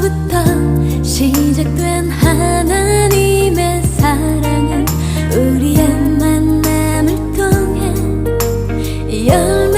처음부터 시작된 하나님의 사랑은 우리의 만남을 통해 열